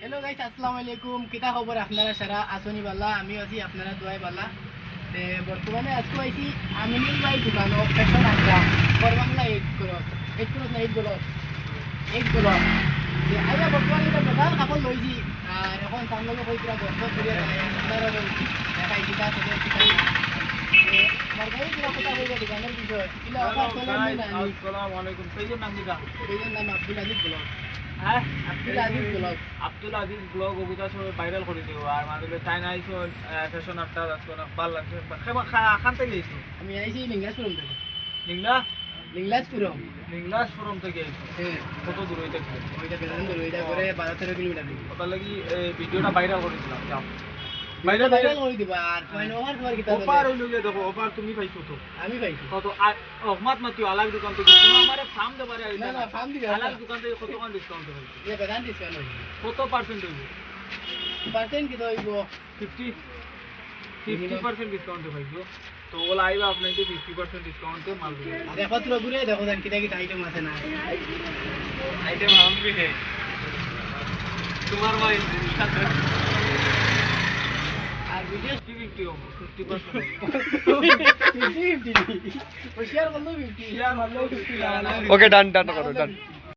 Hello guys আসসালামু আলাইকুম। কিতা খবর আপনারা সারা? আসনি বালা আমি আছি আপনারা দোয়াই বালা। তে বর্তমানে আজকে আইছি আমিনুল ভাই দোকান ফ্যাশন আড্ডা। করবাংলা এইট ক্রস এইট ক্রস না এইট ক্রস এইট ক্রস যে আইয়া বর্তমানে এটা বেকার কাপড় লইছি আর এখন তার লগে কই পুরা বস্ত করে আপনারা দেখাই কিতা থেকে কিতা মার্গাই কিরা কথা কইবা দোকানের বিষয়। কিলা অফার চলেন না আসসালামু আলাইকুম। পেজের নাম নাম আব্দুল আজিজ হ্যাঁ আব্দুল আজিজ ব্লগ। আব্দুল আজিজ ব্লগ অবিতা সব ভাইরাল করে দিব আর মাঝে টাইম আইছো ফ্যাশন আটটা আজকে অনেক ভালো লাগছে। খান থেকে আইছো আমি আইছি লিঙ্গাসপুরম থেকে। নিংলা লিঙ্গাসপুরম নিংলাস ফোরম থেকে হ্যাঁ কত দূর ওইটা ওইটা করে বারো তেরো কিলোমিটার ওটা লাগি ভিডিওটা ভাইরাল করেছিলাম বাইরে বাইরে। দিবা আর কইন ওভার তোমার কি অফার হইল দেখো অফার তুমি পাইছো তো। আমি পাইছি। কত আহমদ মাতিও আলাগ দোকান থেকে তুমি আমারে ফার্ম দেবারে আইলা না না দিবা আলাগ দোকান থেকে কত কম ডিসকাউন্ট হইল এ বেদান ডিসকাউন্ট হইল কত পার্সেন্ট হইল পার্সেন্ট কি হইবো? 50 50% ওলা আইবা আপনাকে 50% ডিসকাউন্টে মাল দিবে। দেখো তো ঘুরে দেখো দেন কি আইটেম আছে না। আইটেম হাম বি হে তোমার ভাই ओके डन डन करो डन